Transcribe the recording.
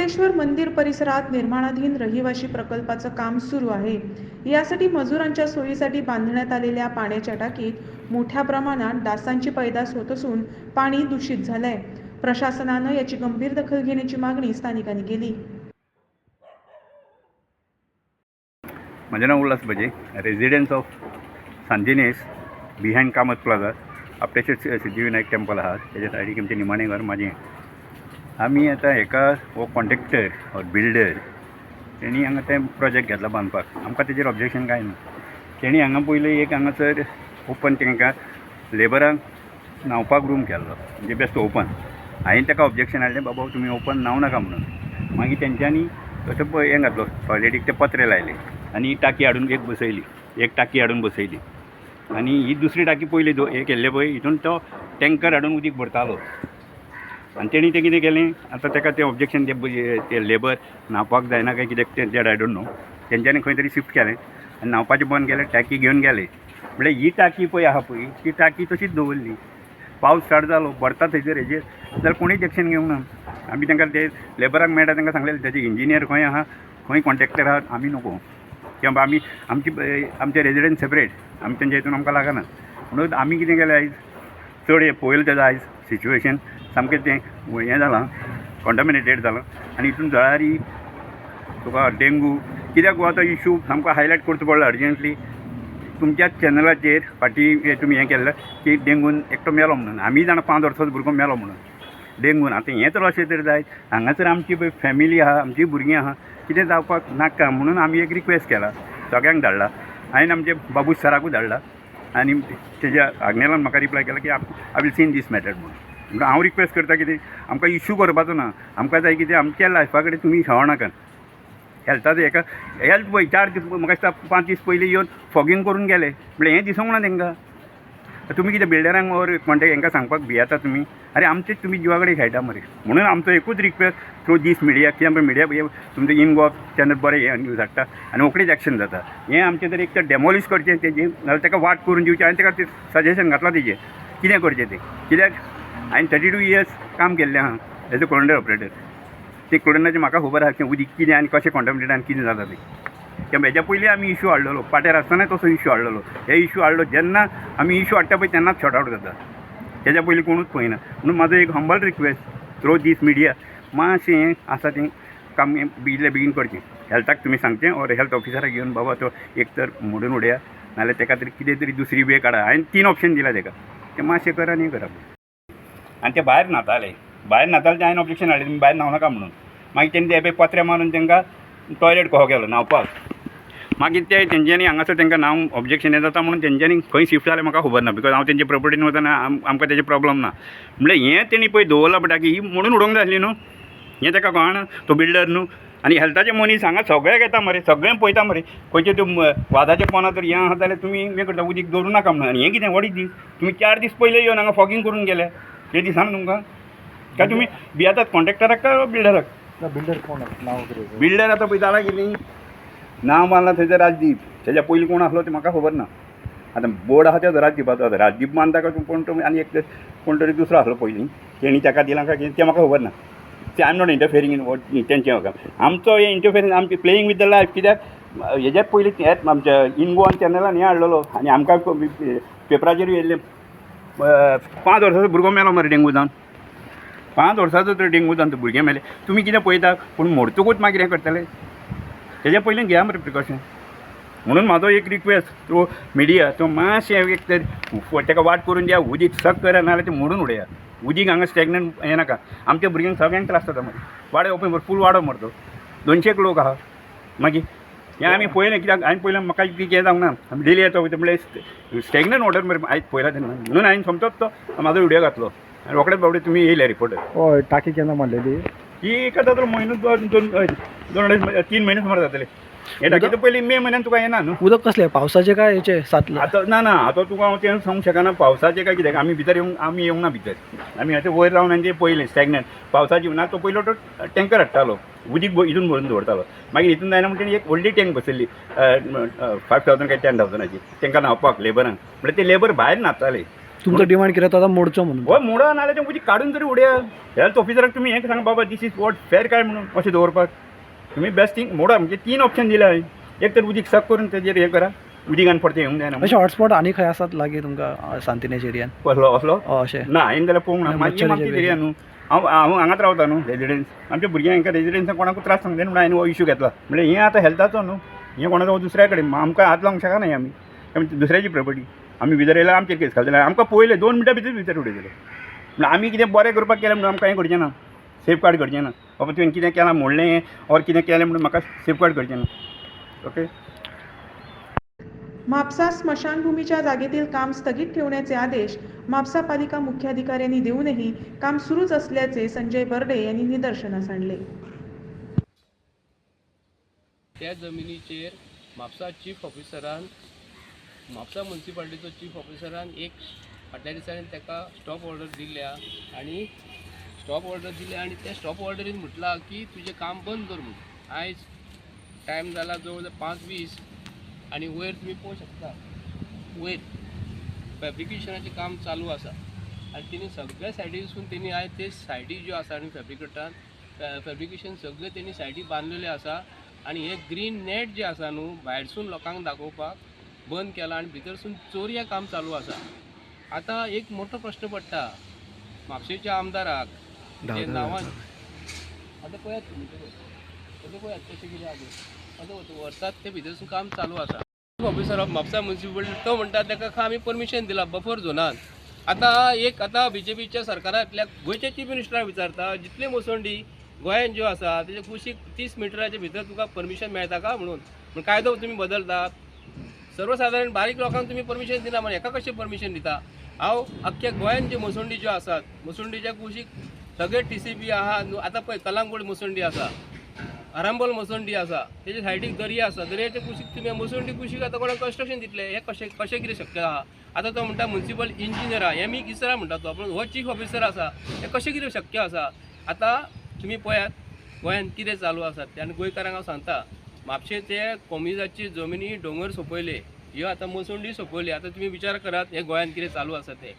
कोटेश्वर मंदिर परिसरात निर्माणाधीन रहिवाशी प्रकल्पाचं काम सुरू आहे. यासाठी मजुरांच्या सोयीसाठी बांधण्यात आलेल्या पाण्याच्या टाकीत मोठ्या प्रमाणात डासांची पैदास होत असून पाणी दूषित झालंय. प्रशासनानं याची गंभीर दखल घेण्याची मागणी स्थानिकांनी केली. माझं नाव उल्हास बजे रेझिडेन्स ऑफ सांजिनेस बिहाइंड कामत प्लाझा आपल्याचे सिद्धिविनायक टेम्पल आहात. त्याच्या सायडीक आमचें निमाणें घर माझे आमी आतां हेका हो कॉन्ट्रेक्टर ऑर बिल्डर तेणी हांगा तें प्रोजेक्ट घेतला बांदपाक आमकां तेजेर ऑब्जेक्शन कांय ना. तेणी हांगा पयलीं एक हांगासर ओपन तेंकां लेबरांक न्हांवपाक रूम केल्लो. म्हणजे बेस्ट ओपन हांवें ताका ऑब्जेक्शन हाडलें बाबा तुमी ओपन न्हांव नाका म्हणून. मागीर तेंच्यांनी तसो पळय हें घातलो टॉयलेटीक ते पत्रे लायले. आनी ही टाकी हाडून एक बसयली. एक टाकी हाडून बसयली. आनी ही दुसरी टाकी पयली दो हे केल्ले पळय हितून तो टँकर हाडून उदीक भरतालो. आनी तेणी तें कितें केलें? आतां ताका तें ऑब्जेक्शन ते ते लेबर न्हांवपाक जायना काय कित्याक तें आय डोंट नो तेंच्यांनी खंय तरी शिफ्ट केलें आनी न्हांवपाचें बंद केलें टाकी घेवन गेले. म्हणल्यार ही टाकी पळय आहा पळय ती टाकी तशीच दवरली. पावस स्टार्ट जालो भरता थंयसर हेजेर जाल्यार कोणीच एक्शन घेवंक ना आमी तांकां ते लेबराक मेळटा तांकां सांगलेलें तेजे इंजिनियर खंय आहा खंय कॉन्ट्रेक्टर आहात आमी नको. किंवा आमी आमची आमचे रेजिडेंट सेपरेट आमी तेंच्या हितून आमकां लागना. म्हणून आमी कितें केलें आयज चड हे पळयलें तेजो आयज सिच्युएशन सामकें तें हें जालां कॉन्टॅमिनेटेड जालां आनी हितून जळारी तुका डेंगू कित्याक हो आतां इशू सामको हायलायट करचो पडलो अर्जंटली तुमच्याच चॅनलाचेर फाटीं तुमी हें केल्लें की डेंगून एकटो मेलो म्हणून. आमी जाणां पांच वर्सांचो भुरगो मेलो म्हणून. डेंगून. आतां हें तर अशें तरी जायत हांगासर आमची पळय फॅमिली आहा आमची भुरगीं आहा. कितें जावपाक नाका म्हणून आमी एक रिक्वेस्ट केला. सगळ्यांक धाडला. हांवें आमचे बाबू सराकूय धाडला. आनी तेज्या आग्नेलान म्हाका रिप्लाय केला की I will seen this matter म्हणून. म्हणून हांव रिक्वेस्ट करता कितें? आमकां इशू करपाचो ना. आमकां जाय कितें? आमच्या लायफा कडेन तुमी खेळनाका हेल्थाचो हेका हेल्थ पळय चार दीस म्हाका दिसता पांच दीस पयलीं येवन फॉगींग करून गेले. म्हणल्यार हें दिसूंक ना तांकां. तुमी कितें बिल्डरांक वर कॉन्टेक्ट हांकां सांगपाक भियेता तुमी आरे आमचेच तुमी जिवा कडेन खेळटा मरे. म्हणून आमचो एकूच रिक्वेस्ट थ्रू दीस मिडिया कित्याक मिडिया तुमचो इन तेन्ना चॅनल बरें हें न्यूज धाडटा आनी रोखडीच एक्शन जाता. हें आमचें तर एक तर डॅमोलीश करचें तेजें नाजाल्यार ताका वाट करून दिवचें हांवें ताका सजेशन घातलां तेजें कितें करचें तें? कित्याक? हांवें थर्टी टू इयर्स काम केल्लें आहा एज अ कोरंडर ऑपरेटर ते कोरोनाचें म्हाका खबर आहा की उदीक कितें आनी कशें कॉन्टॅमिनेट आनी कितें जाता तें. किंवा हेज्या पयलीं आमी इशू हाडलेलो पाट्यार आसतना तसो इशू हाडलेलो हे इशू हाडलो जेन्ना आमी इशू हाडटा पळय तेन्नाच शॉर्ट आवट जाता तेज्या पयलीं कोणूच पळयना म्हणून म्हाजो एक humble request through this media मातशें हें आसा तें काम हें बेगीन करचें हेल्थाक तुमी सांगचें और हेल्थ ऑफिसराक घेवन बाबा तो एक तर मोडून उडया. नाल्यार तेका तरी कितें तरी दुसरी वे काडा हांवें तीन ऑप्शन दिला तेका तें मातशें करा आनी हें करा. आनी ते भायर न्हाताले भायर न्हाताले ते हांवें ऑब्जेक्शन हाडलें तुमी भायर न्हांवनाका म्हणून. मागीर तेणी ते पळय पत्रे मारून तेंकां टॉयलेट कहो केलो न्हांवपाक मागीर ते तेंच्यांनी हांगासर तेंकां नांव ऑब्जेक्शन हें जाता म्हणून तेंच्यांनी खंय शिफ्ट जालें म्हाका खबर ना बिकॉज हांव तेंचे प्रॉपर्टीन वताना आमकां तेजे प्रॉब्लम ना. म्हणल्यार हें तेणी पळय दवरलां पडटा की ही म्हणून उडोवंक जाय आसली न्हू? हें ताका कळना तो बिल्डर न्हू? आनी हेल्थाचे मनीस हांगा सगळ्याक येता मरे सगळें पळयता मरे. खंयचे त्यो वादाचे पोना तर हें आहा जाल्यार तुमी हें करता उदीक दवरूं नाका म्हणून. आनी हें कितें वडीच दीस? तुमी चार दीस पयले येवन हांगा फॉगिंग करून गेले. हे दिसाना तुमकां काय तुमी भियातात कॉन्ट्रॅक्टराक काय बिल्डराक बिल्डर कोण आहे? नाव बिल्डर आतां पळय जाला कितें नांव मारला थंयसर राजदीप. तेज्या पयलीं कोण आसलो तें म्हाका खबर ना. आतां बोर्ड आहा तो राजदीपाचो आतां. राजदीप मानता काय तूं कोण तो? आनी एक कोण तरी दुसरो आसलो पयलीं तेणी ताका दिलां काय कितें तें म्हाका खबर ना. ते I am not interfering in what तेंचें म्हाका आमचो हे इंटरफियरन्स आमची प्लेयींग विथ द लायफ कित्याक हेज्या पयलीं हेच आमच्या इन गोवन चॅनलान हें हाडलेलो आनी आमकां पेपराचेर येयल्लें पांच वर्साचो भुरगो मेलो मरे डेंगू जावन पांच वर्साचो तर डेंगू जावन तो भुरगें मेले तुमी कितें पळयता पूण मोडतकूच मागीर हें करतले? तेज्या पयलीं घेया मरे प्रिकॉशन म्हणून म्हाजो एक रिक्वेस्ट तो मिडिया तो मातशें एक तर ताका वाट करून दिया उदीक सक करा नाल्यार ते मोडून उडया. उदीक हांगा स्टॅग्नंट हें नाका. आमच्या भुरग्यांक सगळ्यांक त्रास जाता मरे वाडो ओपन फूल वाडो मरतो. दोनशेक लोक आहा मागीर हें आमी पळयलें कित्याक हांवें पयलें म्हाका कितें जावंक ना आमी डेली येता वयता म्हणल्यार स्टॅग्नंट वॉटर मरे आयज पयला तेन्ना म्हणून हांवें समजोच तो म्हाजो व्हिडियो घातलो. आनी रोखडेच बाबडे तुमी येयले रिपोर्टर हय टाकी केन्ना मारलेली ही एक आतां तर म्हयनो दोन दोन दोन अडेज तीन म्हयने सुमार जातले. हे टाकी पयलीं मे म्हयन्यान तुका येना न्हू उदक कसलें? पावसाचें काय हेचे सातले आतां ना ना आतां तुका हांव तें सांगूंक शकना पावसाचें काय कितें? आमी भितर येवंक आमी येवंक ना भितर. आमी हाचे वयर रावन आनी तें पयलें स्टॅग्नंट पावसाची ना तो पयलो तो टँकर हाडटालो. उदीक हितून भरून दवरतालो. मागीर हितून जायना म्हणटा एक व्हडली टँक बसयल्ली. फायव थावजंड काय टेन थावजंडाची तांकां न्हांवपाक लेबरांक म्हणल्यार ते लेबर भायर न्हाताले तुमचं डिमांड केलं आता मोडचो म्हणून. हो मोडा नाल्यार तें उदीक काडून तरी उडया. हेल्थ ऑफिसराक तुमी हें सांग बाबा दीस इज वॉट फेर काय म्हणून? अशें दवरपाक. तुमी बेस्ट थिंग मोडा म्हणजे तीन ऑप्शन दिल्या हांवें एक तर उदीक सक करून तेजेर हें करा. उदीक आनी परतें येवंक जायना अशे हॉटस्पॉट आनी खंय आसात लागीं तुमकां सांतिनेज एरियान कसलो असलो हय अशें. ना हांवें जाल्यार पळोवंक ना आमची एरिया. न्हू हांव हांव हांगाच रावता न्हू रेजिडेंस आमच्या भुरग्यांक हांकां रेजिडेंसाक कोणाकूच त्रास सांगले म्हणून हांवें हो इशू घेतला. म्हणजे हें आतां हेल्थाचो न्हू हें कोणाचो दुसऱ्या कडेन आमकां हात लावंक शकना आमी आमी दुसऱ्याची प्रॉपर्टी आमी भितर येयल्यार आमचेर केस घालतले आमकां पयले दोन मिनटां भितर भितर उडयतले म्हणल्यार आमी कितें बरें करपाक केलें म्हणून आमकां हें करचें ना. सेफ गार्ड करचें ना. बाबा तुवें कितें केलां मोडलें ऑर कितें केलें म्हणून म्हाका सेफ गार्ड करचें ना. ओके म्हापसा स्मशानभूमीच्या जागेतील काम स्थगित ठेवण्याचे आदेश म्हापसा पालिका मुख्याधिकाऱ्यांनी देऊनही काम सुरूच असल्याचे संजय बर्डे यांनी निदर्शनास आणले. त्या जमिनीचेर म्हापसा चीफ ऑफिसरान म्हापसा म्युन्सिपाल्टीचो चीफ ऑफिसरान एक फाटल्या दिसांनी ताका स्टॉप ऑर्डर दिल्या आनी स्टॉप ऑर्डर दिल्या आनी त्या स्टॉप ऑर्डरीन म्हटलां की तुजें काम बंद कर म्हणून. आयज टायम जाला जवळ जवळ पांच वीस आनी वयर तुमी पळोवंक शकता. वयर फॅब्रिकेशनाचें काम चालू आसा आनी तेणी सगळ्या सायडीसून तेणी आयज ते सायडी ज्यो आसा आनी फॅब्रिकेटान फॅब्रिकेशन सगळे तेणी सायडी बांदलेले आसा आनी हे ग्रीन नेट जे आसा न्हू भायरसून लोकांक दाखोवपाक बंद केला आनी भितरसून चोरया काम चालू आसा आतां एक मोठो प्रश्न पडटा. म्हापशेच्या आमदाराक आतां पळयात तुमी पळयात कशें कितें आहा तें. आतां वर्सात ते भितरसून काम चालू आसा ऑफिसर ऑफ म्हापसा म्युन्सिपालिटी तो म्हणटा ताका आमी परमिशन दिला बफर झोनान आतां एक आतां बी जे पीच्या सरकारांतल्या गोंयच्या चीफ मिनिस्टराक विचारता जितले मोसंडी गोंयान ज्यो आसा तेजे कुशीक तीस मिटराच्या भितर तुका परमिशन मेळटा का? म्हणून. म्हण कायदो तुमी बदलतात सर्वसाधारण बारीक लोकांक तुमी परमिशन दिना म्हण हेका कशें परमिशन दिता? हांव अख्ख्या गोंयान ज्यो मोसंडी ज्यो आसात मोसंडीच्या कुशीक सगळे टी सी बी आहा न्हू आतां पळय कलांगूट मसुंडी आसा आरांबोल मसुंडी आसा तेजे सायडीक दर्या आसा दर्याचे कुशीक तुमी मसुंडी कुशीक आतां कोणाक कन्स्ट्रक्शन दितले हे कशें कशें कितें शक्य आहा? आतां तो म्हणटा म्युन्सिपल इंजिनियर आहा एम ई इसरा म्हणटा तो पूण हो चीफ ऑफिसर आसा हे कशें कितें शक्य आसा? आतां तुमी पळयात गोंयांत कितें चालू आसा ते आनी गोंयकारांक हांव सांगता म्हापशे ते कोमिजाची जमिनी डोंगर सोंपयले ह्यो आतां मसुंडी सोंपयली आतां तुमी विचार करात हे गोंयांत कितें चालू आसा ते.